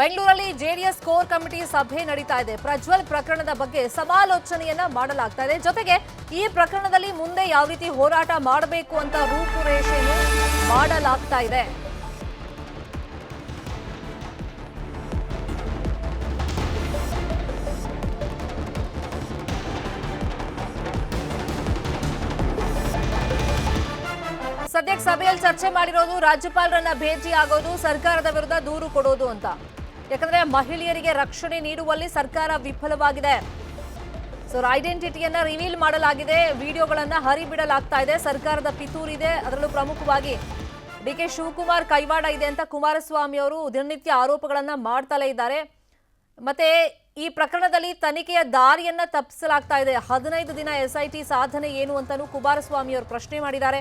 ಬೆಂಗಳೂರಲ್ಲಿ JDS core committee ಸಭೆ ನಡೀತಾ ಇದೆ. ಪ್ರಜ್ವಲ್ ಪ್ರಕರಣದ ಬಗ್ಗೆ ಸಮಾಲೋಚನೆಯನ್ನ ಮಾಡಲಾಗ್ತಾ ಇದೆ. ಜೊತೆಗೆ ಈ ಪ್ರಕರಣದಲ್ಲಿ ಮುಂದೆ ಯಾವ ರೀತಿ ಹೋರಾಟ ಮಾಡಬೇಕು ಅಂತ ರೂಪುರೇಷೆಯನ್ನು ಮಾಡಲಾಗ್ತಾ ಇದೆ. ಸದ್ಯಕ್ಕೆ ಸಭೆಯಲ್ಲಿ ಚರ್ಚೆ ಮಾಡಿರೋದು ರಾಜ್ಯಪಾಲರನ್ನ ಭೇಟಿ ಆಗೋದು ಸರ್ಕಾರದ ವಿರುದ್ಧ ದೂರು ಕೊಡೋದು ಅಂತ. ಯಾಕಂದ್ರೆ ಮಹಿಳೆಯರಿಗೆ ರಕ್ಷಣೆ ನೀಡುವಲ್ಲಿ ಸರ್ಕಾರ ವಿಫಲವಾಗಿದೆ. ಸೊ ಐಡೆಂಟಿಟಿಯನ್ನ ರಿವೀಲ್ ಮಾಡಲಾಗಿದೆ. ವಿಡಿಯೋಗಳನ್ನ ಹರಿಬಿಡಲಾಗ್ತಾ ಇದೆ. ಸರ್ಕಾರದ ಪಿತೂರ್ ಇದೆ. ಅದರಲ್ಲೂ ಪ್ರಮುಖವಾಗಿ ಡಿ ಕೆ ಶಿವಕುಮಾರ್ ಕೈವಾಡ ಇದೆ ಅಂತ ಕುಮಾರಸ್ವಾಮಿ ಅವರು ದಿನನಿತ್ಯ ಆರೋಪಗಳನ್ನ ಮಾಡ್ತಲೇ ಇದ್ದಾರೆ. ಮತ್ತೆ ಈ ಪ್ರಕರಣದಲ್ಲಿ ತನಿಖೆಯ ದಾರಿಯನ್ನ ತಪ್ಪಿಸಲಾಗ್ತಾ ಇದೆ. ಹದಿನೈದು ದಿನ ಎಸ್ಐಟಿ ಸಾಧನೆ ಏನು ಅಂತಾನೂ ಕುಮಾರಸ್ವಾಮಿ ಅವರು ಪ್ರಶ್ನೆ ಮಾಡಿದ್ದಾರೆ.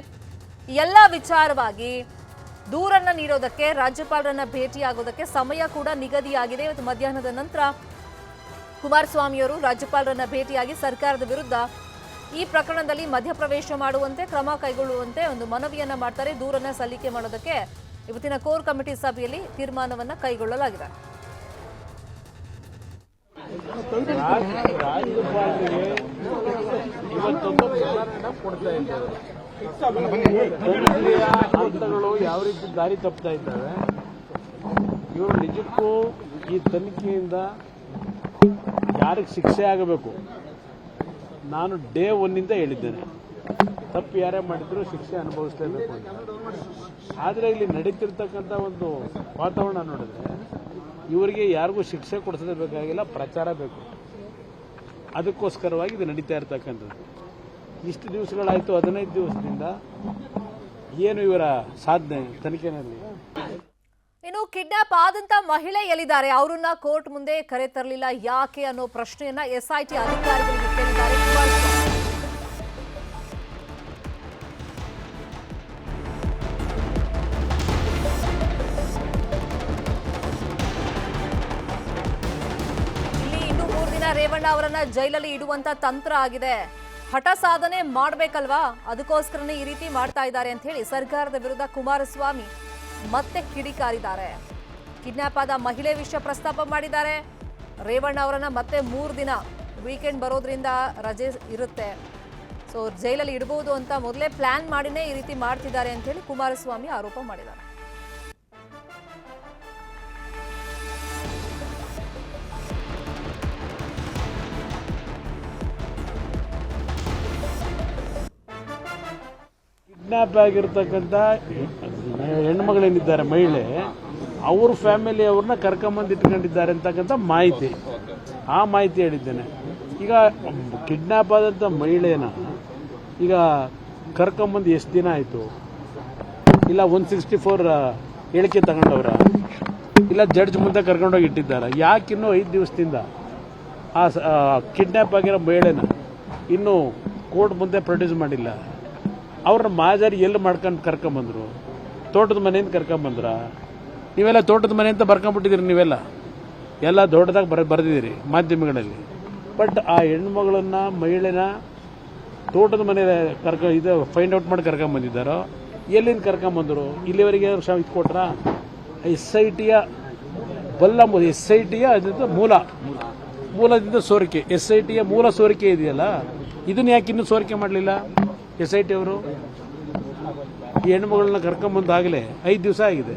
ಎಲ್ಲ ವಿಚಾರವಾಗಿ ದೂರನ್ನ ನೀಡೋದಕ್ಕೆ ರಾಜ್ಯಪಾಲರನ್ನ ಭೇಟಿಯಾಗೋದಕ್ಕೆ ಸಮಯ ಕೂಡ ನಿಗದಿಯಾಗಿದೆ. ಇವತ್ತು ಮಧ್ಯಾಹ್ನದ ನಂತರ ಕುಮಾರಸ್ವಾಮಿಯವರು ರಾಜ್ಯಪಾಲರನ್ನ ಭೇಟಿಯಾಗಿ ಸರ್ಕಾರದ ವಿರುದ್ಧ ಈ ಪ್ರಕರಣದಲ್ಲಿ ಮಧ್ಯಪ್ರವೇಶ ಮಾಡುವಂತೆ ಕ್ರಮ ಕೈಗೊಳ್ಳುವಂತೆ ಒಂದು ಮನವಿಯನ್ನ ಮಾಡ್ತಾರೆ. ದೂರನ್ನ ಸಲ್ಲಿಕೆ ಮಾಡೋದಕ್ಕೆ ಇವತ್ತಿನ ಕೋರ್ ಕಮಿಟಿ ಸಭೆಯಲ್ಲಿ ತೀರ್ಮಾನವನ್ನ ಕೈಗೊಳ್ಳಲಾಗಿದೆ. ಇವತ್ತೊಂದು ಕೊಡ್ತಾ ತನಿಖೆಯ ಹಂತಗಳು ಯಾವ ರೀತಿ ದಾರಿ ತಪ್ತಾ ಇದ್ದಾವೆ? ಇವರು ನಿಜಕ್ಕೂ ಈ ತನಿಖೆಯಿಂದ ಯಾರಿಗೆ ಶಿಕ್ಷೆ ಆಗಬೇಕು? ನಾನು ಡೇ ಒನ್ನಿಂದ ಹೇಳಿದ್ದೇನೆ. ತಪ್ಪು ಯಾರೇ ಮಾಡಿದ್ರು ಶಿಕ್ಷೆ ಅನುಭವಿಸಲೇಬೇಕು ಆದರೆ ಇಲ್ಲಿ ನಡೀತಿರ್ತಕ್ಕಂಥ ಒಂದು ವಾತಾವರಣ ನೋಡಿದ್ರೆ ಇವರಿಗೆ ಯಾರಿಗೂ ಶಿಕ್ಷೆ ಕೊಡಿಸದೇ ಬೇಕಾಗಿಲ್ಲ, ಪ್ರಚಾರ ಬೇಕು. ಅದಕ್ಕೋಸ್ಕರವಾಗಿ ಇದು ನಡೀತಾ ಇರ್ತಕ್ಕಂಥದ್ದು. ಇಷ್ಟು ದಿವಸಗಳಾಯ್ತು, ಹದಿನೈದು ದಿವಸದಿಂದ ಏನು ಇವರ ಸಾಧನೆ ತನಿಖೆನಲ್ಲಿ? ಇನ್ನು ಕಿಡ್ನಾಪ್ ಆದಂತ ಮಹಿಳೆ ಎಲ್ಲಿದ್ದಾರೆ? ಅವರನ್ನ ಕೋರ್ಟ್ ಮುಂದೆ ಕರೆ ತರಲಿಲ್ಲ. ಯಾಕೆ ಅನ್ನೋ ಪ್ರಶ್ನೆಯನ್ನ ಎಸ್ಐಟಿ ಅಧಿಕಾರಿಗಳಿಗೆ ಕೇಳಿದ್ದಾರೆ. ಇಲ್ಲಿ ಇನ್ನು ಮೂರು ದಿನ ರೇವಣ್ಣ ಅವರನ್ನ ಜೈಲಲ್ಲಿ ಇಡುವಂತ ತಂತ್ರ ಆಗಿದೆ. ಹಠ ಸಾಧನೆ ಮಾಡಬೇಕಲ್ವಾ? ಅದಕ್ಕೋಸ್ಕರನೇ ಈ ರೀತಿ ಮಾಡ್ತಾ ಇದ್ದಾರೆ ಅಂತ ಹೇಳಿ ಸರ್ಕಾರದ ವಿರುದ್ಧ ಕುಮಾರಸ್ವಾಮಿ ಮತ್ತೆ ಕಿಡಿಕಾರಿದ್ದಾರೆ. ಕಿಡ್ನಾಪ್ ಆದ ಮಹಿಳೆ ವಿಷಯ ಪ್ರಸ್ತಾಪ ಮಾಡಿದ್ದಾರೆ. ರೇವಣ್ಣ ಅವರನ್ನ ಮತ್ತೆ ಮೂರು ದಿನ ವೀಕೆಂಡ್ ಬರೋದ್ರಿಂದ ರಜೆ ಇರುತ್ತೆ. ಸೊ ಜೈಲಲ್ಲಿ ಇಡಬಹುದು ಅಂತ ಮೊದಲೇ ಪ್ಲಾನ್ ಮಾಡಿನೇ ಈ ರೀತಿ ಮಾಡ್ತಿದ್ದಾರೆ ಅಂತ ಹೇಳಿ ಕುಮಾರಸ್ವಾಮಿ ಆರೋಪ ಮಾಡಿದ್ದಾರೆ. ಕಿಡ್ನಾಪ್ ಆಗಿರ್ತಕ್ಕಂಥ ಹೆಣ್ಮಗಳೇನಿದ್ದಾರೆ, ಮಹಿಳೆ, ಅವ್ರ ಫ್ಯಾಮಿಲಿ ಅವ್ರನ್ನ ಕರ್ಕೊಂಬಂದು ಇಟ್ಕೊಂಡಿದ್ದಾರೆ ಅಂತಕ್ಕಂಥ ಮಾಹಿತಿ. ಆ ಮಾಹಿತಿ ಹೇಳಿದ್ದೇನೆ. ಈಗ ಕಿಡ್ನಾಪ್ ಆದಂಥ ಮಹಿಳೆನ ಈಗ ಕರ್ಕೊಂಬಂದು ಎಷ್ಟು ದಿನ ಆಯಿತು? ಇಲ್ಲ ಒನ್ ಸಿಕ್ಸ್ಟಿ ಫೋರ್ ಹೇಳಿಕೆ ತಗೊಂಡವ್ರ? ಇಲ್ಲ ಜಡ್ಜ್ ಮುಂದೆ ಕರ್ಕೊಂಡೋಗಿ ಇಟ್ಟಿದ್ದಾರೆ? ಯಾಕಿನ್ನೂ ಐದು ದಿವಸದಿಂದ? ಆ ಕಿಡ್ನಾಪ್ ಆಗಿರೋ ಮಹಿಳೆನ ಇನ್ನೂ ಕೋರ್ಟ್ ಮುಂದೆ ಪ್ರೊಡ್ಯೂಸ್ ಮಾಡಿಲ್ಲ? ಅವ್ರನ್ನ ಮಾಜಾರಿ ಎಲ್ಲಿ ಮಾಡ್ಕೊಂಡು ಕರ್ಕೊಂಬಂದ್ರು? ತೋಟದ ಮನೆಯಿಂದ ಕರ್ಕೊಂಬಂದ್ರ? ನೀವೆಲ್ಲ ತೋಟದ ಮನೆ ಅಂತ ಬರ್ಕೊಂಬಿಟ್ಟಿದ್ದೀರಿ ನೀವೆಲ್ಲ? ಎಲ್ಲ ದೊಡ್ಡದಾಗಿ ಬರ ಬರೆದಿದ್ದೀರಿ ಮಾಧ್ಯಮಗಳಲ್ಲಿ. ಬಟ್ ಆ ಹೆಣ್ಮಗಳನ್ನ ಮಹಿಳೆನ ತೋಟದ ಮನೆ ಕರ್ಕ ಇದು ಫೈಂಡ್ ಔಟ್ ಮಾಡಿ ಕರ್ಕೊಂಬಂದಿದ್ದಾರೋ? ಎಲ್ಲಿಂದ ಕರ್ಕೊಂಬಂದರು? ಇಲ್ಲಿವರೆಗೆ ಶಾ- ಇದು ಕೊಟ್ರ? ಎಸ್ ಐ ಟಿಯ ಬಲ್ಲ ಎಸ್ ಐ ಟಿಯ ಮೂಲ. ಮೂಲದಿಂದ ಸೋರಿಕೆ. ಎಸ್ ಐ ಟಿಯ ಮೂಲ ಸೋರಿಕೆ ಇದೆಯಲ್ಲ? ಇದನ್ನ ಯಾಕೆ ಇನ್ನೂ ಸೋರಿಕೆ ಮಾಡಲಿಲ್ಲ? ಎಸ್ ಐ ಟಿ ಅವರು ಈ ಹೆಣ್ಮಗಳನ್ನ ಕರ್ಕೊಂಬಂದಾಗಲೇ ಐದು ದಿವಸ ಆಗಿದೆ.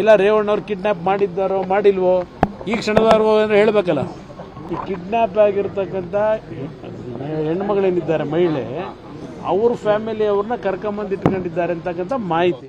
ಇಲ್ಲ, ರೇವಣ್ಣವ್ರು ಕಿಡ್ನಾಪ್ ಮಾಡಿದ್ದಾರೋ, ಮಾಡಿಲ್ವೋ, ಈ ಕ್ಷಣದವ್ರು ಅಂದ್ರೆ ಹೇಳಬೇಕಲ್ಲ. ಈ ಕಿಡ್ನಾಪ್ ಆಗಿರ್ತಕ್ಕಂಥ ಹೆಣ್ಮಗಳೇನಿದ್ದಾರೆ ಮಹಿಳೆ, ಅವ್ರ ಫ್ಯಾಮಿಲಿ ಅವ್ರನ್ನ ಅಂತಕ್ಕಂಥ ಮಾಹಿತಿ.